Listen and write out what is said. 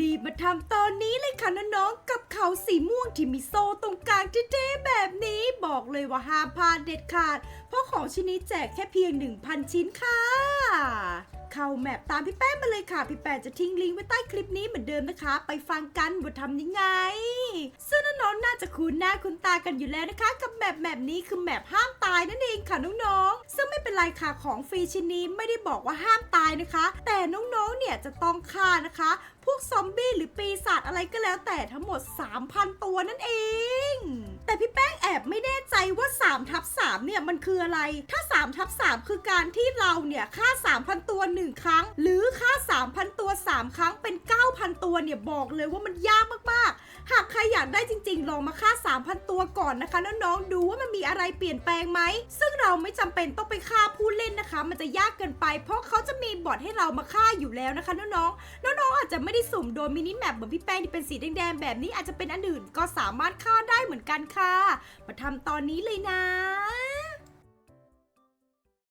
รีบมาทำตอนนี้เลยค่ะน้องๆกับเขาสีม่วงที่มีโซ่ตรงกลางเท่ๆแบบนี้บอกเลยว่าห้ามพลาดเด็ดขาด เพราะของชิ้นนี้แจกแค่เพียง 1,000 ชิ้นค่ะ เข้าแมปตามพี่แป้งมาเลยค่ะ พี่แป้งจะทิ้งลิงก์ไว้ใต้คลิปนี้เหมือนเดิมนะคะ ไปฟังกันว่าทำยังไง ซึ่งน้องๆน่าจะคุ้นหน้าคุ้นตากันอยู่แล้วนะคะ กับแมปแมปนี้คือแมปห้ามตายนั่นเองค่ะน้องๆซึ่ง เป็นไรค่ะของฟรีชิ้นนี้ไม่ได้บอกว่าห้ามตายนะคะ แต่น้องๆ เนี่ยจะต้องฆ่านะคะ พวกซอมบี้หรือปีศาจอะไรก็แล้วแต่ทั้งหมด 3,000 ตัวนั่นเอง แต่พี่แป้งแอบไม่แน่ใจว่า3ทับ3เนี่ยมันคืออะไร ถ้า3ทับ3คือการที่เราเนี่ยฆ่า 3,000 ตัว 1 ครั้ง หรือฆ่า 3,000 ตัว 3 ครั้งเป็น 9,000 ตัวเนี่ยบอกเลยว่ามันยากมาก หากใครอยากได้จริงๆ ลองมาฆ่า 3,000 ตัวก่อนนะคะน้องๆดูว่ามันมีอะไรเปลี่ยนแปลงไหม ซึ่งเราไม่จำเป็นต้องไปฆ่าผู้เล่นนะคะ มันจะยากเกินไป เพราะเขาจะมีบอทให้เรามาฆ่าอยู่แล้วนะคะน้องๆ น้องๆอาจจะไม่ได้สุ่มโดนมินิแมปเหมือนพี่แป้งที่เป็นสีแดงๆแบบนี้อาจจะเป็นอันอื่นก็สามารถฆ่าได้เหมือนกันค่ะ มาทำตอนนี้เลยนะ